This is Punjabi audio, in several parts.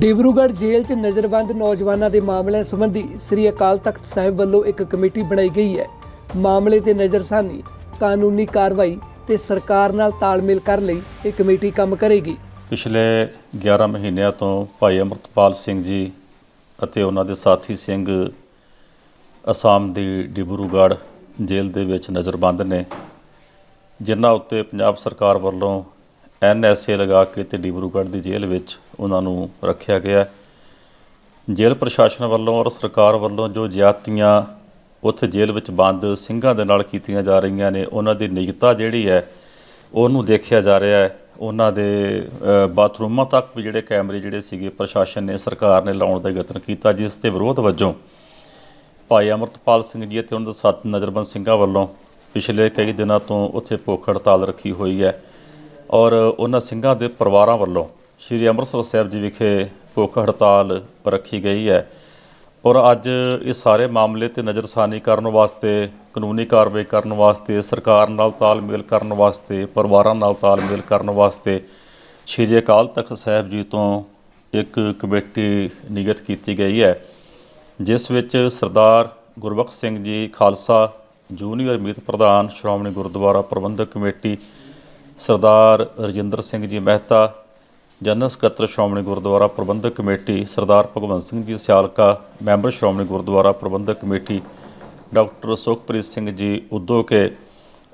ਡਿਬਰੂਗੜ੍ਹ ਜੇਲ੍ਹ 'ਚ ਨਜ਼ਰਬੰਦ ਨੌਜਵਾਨਾਂ ਦੇ ਮਾਮਲਿਆਂ ਸੰਬੰਧੀ ਸ੍ਰੀ ਅਕਾਲ ਤਖਤ ਸਾਹਿਬ ਵੱਲੋਂ ਇੱਕ ਕਮੇਟੀ ਬਣਾਈ ਗਈ ਹੈ। ਮਾਮਲੇ ਤੇ ਨਜ਼ਰਸਾਨੀ, ਕਾਨੂੰਨੀ ਕਾਰਵਾਈ ਤੇ ਸਰਕਾਰ ਨਾਲ ਤਾਲਮੇਲ ਕਰਨ ਲਈ ਇਹ ਕਮੇਟੀ ਕੰਮ ਕਰੇਗੀ। ਪਿਛਲੇ 11 ਮਹੀਨਿਆਂ ਤੋਂ ਭਾਈ ਅਮਰਤਪਾਲ ਸਿੰਘ ਜੀ ਅਤੇ ਉਹਨਾਂ ਦੇ ਸਾਥੀ ਸਿੰਘ ਅਸਾਮ ਦੀ ਡਿਬਰੂਗੜ੍ਹ ਜੇਲ੍ਹ ਦੇ ਵਿੱਚ ਨਜ਼ਰਬੰਦ ਨੇ, ਜਿਨ੍ਹਾਂ ਉੱਤੇ ਪੰਜਾਬ ਸਰਕਾਰ ਵੱਲੋਂ ਐਨਐਸਏ ਲਗਾ ਕੇ ਤੇ ਡਿਬਰੂਗੜ੍ਹ ਦੀ ਜੇਲ੍ਹ ਵਿੱਚ ਉਹਨਾਂ ਨੂੰ ਰੱਖਿਆ ਗਿਆ। ਜੇਲ੍ਹ ਪ੍ਰਸ਼ਾਸਨ ਵੱਲੋਂ ਔਰ ਸਰਕਾਰ ਵੱਲੋਂ ਜੋ ਜ਼ਿਆਤੀਆਂ ਉੱਥੇ ਜੇਲ੍ਹ ਵਿੱਚ ਬੰਦ ਸਿੰਘਾਂ ਦੇ ਨਾਲ ਕੀਤੀਆਂ ਜਾ ਰਹੀਆਂ ਨੇ, ਉਹਨਾਂ ਦੀ ਨਿਜਤਾ ਜਿਹੜੀ ਹੈ, ਉਹਨੂੰ ਦੇਖਿਆ ਜਾ ਰਿਹਾ ਹੈ। ਉਹਨਾਂ ਦੇ ਬਾਥਰੂਮਾਂ ਤੱਕ ਵੀ ਜਿਹੜੇ ਕੈਮਰੇ ਜਿਹੜੇ ਸੀਗੇ, ਪ੍ਰਸ਼ਾਸਨ ਨੇ, ਸਰਕਾਰ ਨੇ ਲਾਉਣ ਦਾ ਯਤਨ ਕੀਤਾ, ਜਿਸ ਦੇ ਵਿਰੋਧ ਵਜੋਂ ਭਾਈ ਅਮਰਤਪਾਲ ਸਿੰਘ ਜੀ ਅਤੇ ਉਹਨਾਂ ਦੇ ਸਾਥ ਨਜ਼ਰਬੰਦ ਸਿੰਘਾਂ ਵੱਲੋਂ ਪਿਛਲੇ ਕਈ ਦਿਨਾਂ ਤੋਂ ਉੱਥੇ ਭੁੱਖ ਹੜਤਾਲ ਰੱਖੀ ਹੋਈ ਹੈ। ਔਰ ਉਹਨਾਂ ਸਿੰਘਾਂ ਦੇ ਪਰਿਵਾਰਾਂ ਵੱਲੋਂ ਸ੍ਰੀ ਅੰਮ੍ਰਿਤਸਰ ਸਾਹਿਬ ਜੀ ਵਿਖੇ ਭੁੱਖ ਹੜਤਾਲ ਰੱਖੀ ਗਈ ਹੈ। ਔਰ ਅੱਜ ਇਹ ਸਾਰੇ ਮਾਮਲੇ ਤੇ ਨਜ਼ਰਸਾਨੀ ਕਰਨ ਵਾਸਤੇ, ਕਾਨੂੰਨੀ ਕਾਰਵਾਈ ਕਰਨ ਵਾਸਤੇ, ਸਰਕਾਰ ਨਾਲ ਤਾਲਮੇਲ ਕਰਨ ਵਾਸਤੇ, ਪਰਿਵਾਰਾਂ ਨਾਲ ਤਾਲਮੇਲ ਕਰਨ ਵਾਸਤੇ ਸ੍ਰੀ ਅਕਾਲ ਤਖਤ ਸਾਹਿਬ ਜੀ ਤੋਂ ਇੱਕ ਕਮੇਟੀ ਨਿਯਤ ਕੀਤੀ ਗਈ ਹੈ, ਜਿਸ ਵਿੱਚ ਸਰਦਾਰ ਗੁਰਬਖਸ਼ ਸਿੰਘ ਜੀ, ਖਾਲਸਾ ਜੂਨੀਅਰ ਮੀਤ ਪ੍ਰਧਾਨ, ਸ਼੍ਰੋਮਣੀ ਗੁਰਦੁਆਰਾ ਪ੍ਰਬੰਧਕ ਕਮੇਟੀ ਸਰਦਾਰ ਰਜਿੰਦਰ ਸਿੰਘ ਜੀ ਮਹਿਤਾ, ਜਨਰਲ ਸਕੱਤਰ Shiromani Gurdwara Parbandhak committee, Sardar Bhagwant Singh ji Sialka, member Shiromani Gurdwara Parbandhak committee, doctor Sukhpreet Singh ji Udoke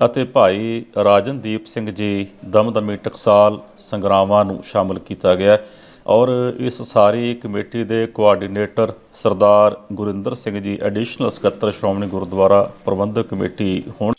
ਅਤੇ ਭਾਈ ਰਾਜਨਦੀਪ ਸਿੰਘ ਜੀ ਦਮਦਮੀ ਟਕਸਾਲ ਸੰਗਰਾਵਾਂ ਨੂੰ ਸ਼ਾਮਲ ਕੀਤਾ ਗਿਆ ਔਰ ਇਸ ਸਾਰੀ ਕਮੇਟੀ ਦੇ ਕੋਆਰਡੀਨੇਟਰ ਸਰਦਾਰ ਗੁਰਿੰਦਰ ਸਿੰਘ ਜੀ ਐਡੀਸ਼ਨਲ ਸਕੱਤਰ ਸ਼੍ਰੋਮਣੀ ਗੁਰਦੁਆਰਾ ਪ੍ਰਬੰਧਕ ਕਮੇਟੀ ਹੋਣ